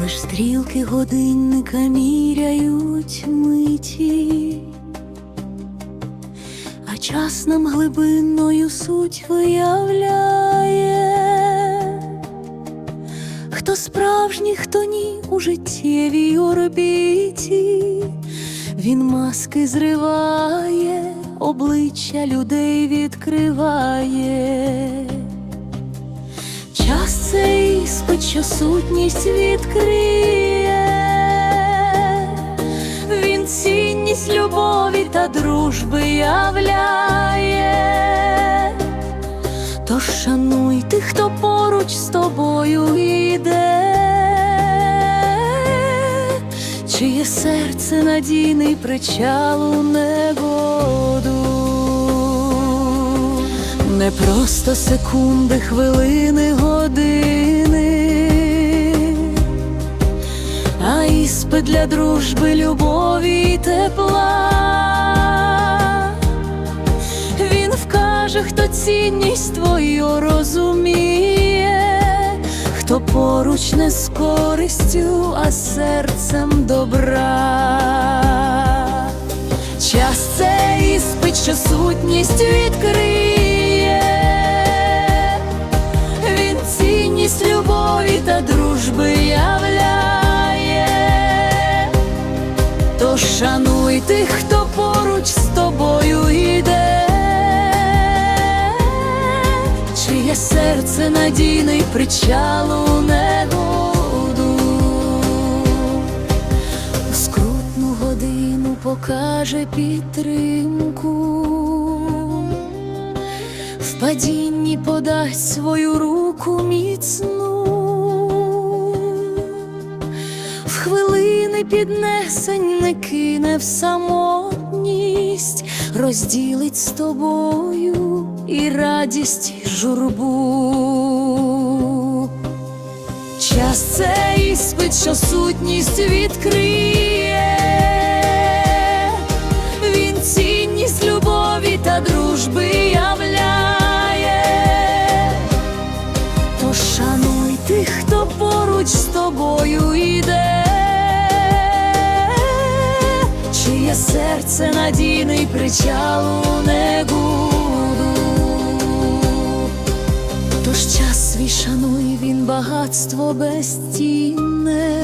лиш стрілки годинника міряють миті, а час нам глибинною суть виявляє, хто справжній, хто ні у життєвій орбіті, він маски зриває, обличчя людей відкриває. Час цей іспит, що сутність відкриє, він цінність любові та дружби являє. Тож шануй тих, хто поруч з тобою йде, чиє серце надійний причал у негоду. Не просто секунди, хвилини, години, а іспит для дружби, любові й тепла. Він вкаже, хто цінність твою розуміє, хто поруч не з користю, а серцем добра. Час це іспит, що сутність відкриє, тих, хто поруч з тобою йде, чиє серце надійний причал у негоду у скрутну годину покаже підтримку, в падінні подасть свою руку міцну, в піднесень не кине в самотність, розділить з тобою і радість, і журбу. Час це іспит, що сутність відкриє, надійний причал у негоду. Тож час свій шануй, він багатство безцінне,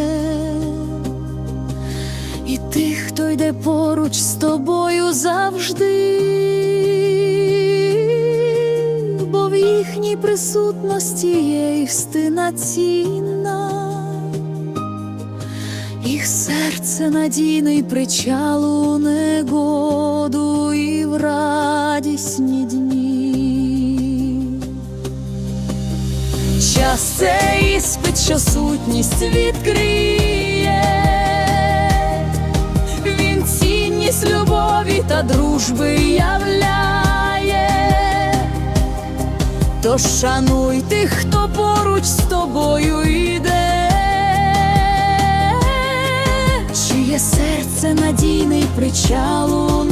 і тих, хто йде поруч з тобою завжди, бо в їхній присутності є істина цінна, їх серце надійний причал у негоду і в радісні дні. Час це іспит, що сутність відкриє, він цінність любові та дружби являє, тож шануй тих, хто поруч з тобою йде, серце надійний причал